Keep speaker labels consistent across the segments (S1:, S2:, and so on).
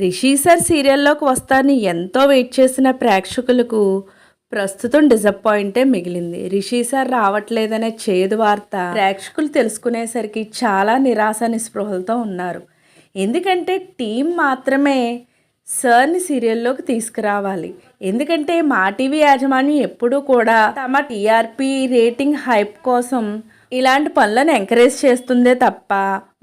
S1: Rishi sir సీరియల్లోకి వస్తానని ఎంతో wait చేసిన ప్రేక్షకులకు ప్రస్తుతం డిసప్పాయింటే మిగిలింది. రిషి సార్ రావట్లేదనే చేదు వార్త ప్రేక్షకులు తెలుసుకునేసరికి చాలా నిరాశ నిస్పృహలతో ఉన్నారు. ఎందుకంటే టీం మాత్రమే సార్ని సీరియల్లోకి తీసుకురావాలి. ఎందుకంటే మా టీవీ యాజమాన్యం ఎప్పుడూ కూడా తమ టీఆర్పీ రేటింగ్ హైప్ కోసం ఇలాంటి పనులను ఎంకరేజ్ చేస్తుందే తప్ప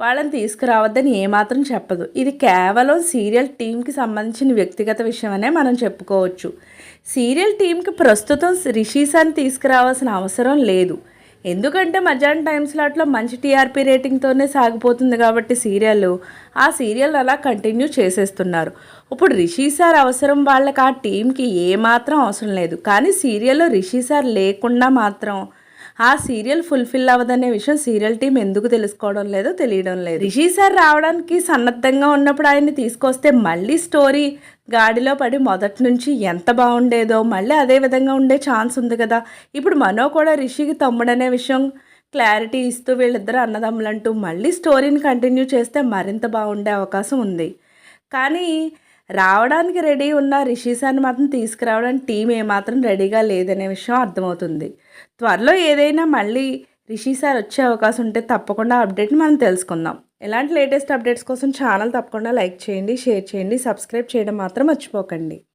S1: వాళ్ళని తీసుకురావద్దని ఏమాత్రం చెప్పదు. ఇది కేవలం సీరియల్ టీంకి సంబంధించిన వ్యక్తిగత విషయం అనే మనం చెప్పుకోవచ్చు. సీరియల్ టీంకి ప్రస్తుతం రిషీసాన్ని తీసుకురావాల్సిన అవసరం లేదు. ఎందుకంటే మధ్యాహ్నం టైం స్లాట్లో మంచి టీఆర్పీ రేటింగ్తోనే సాగిపోతుంది కాబట్టి సీరియల్ ఆ సీరియల్ అలా కంటిన్యూ చేసేస్తున్నారు. ఇప్పుడు రిషి సార్ అవసరం వాళ్ళకి ఆ టీంకి ఏమాత్రం అవసరం లేదు. కానీ సీరియల్లో రిషి సార్ లేకుండా మాత్రం ఆ సీరియల్ ఫుల్ఫిల్ అవ్వదనే విషయం సీరియల్ టీం ఎందుకు తెలుసుకోవడం లేదో తెలియడం లేదు. రిషి సార్ రావడానికి సన్నద్ధంగా ఉన్నప్పుడు ఆయన్ని తీసుకొస్తే మళ్ళీ స్టోరీ గాడిలో పడి మొదటి నుంచి ఎంత బాగుండేదో మళ్ళీ అదే విధంగా ఉండే ఛాన్స్ ఉంది కదా. ఇప్పుడు మనో కూడా రిషికి తమ్ముడనే విషయం క్లారిటీ ఇస్తూ వీళ్ళిద్దరు అన్నదమ్ములంటూ మళ్ళీ స్టోరీని కంటిన్యూ చేస్తే మరింత బాగుండే అవకాశం ఉంది. కానీ రావడానికి రెడీ ఉన్న రిషీసాన్ని మాత్రం తీసుకురావడానికి టీం ఏమాత్రం రెడీగా లేదనే విషయం అర్థమవుతుంది. త్వరలో ఏదైనా మళ్ళీ రిషి సార్ వచ్చే అవకాశం ఉంటే తప్పకుండా అప్డేట్ని మనం తెలుసుకుందాం. ఎలాంటి లేటెస్ట్ అప్డేట్స్ కోసం ఛానల్ తప్పకుండా లైక్ చేయండి షేర్ చేయండి సబ్స్క్రైబ్ చేయడం మాత్రం మర్చిపోకండి.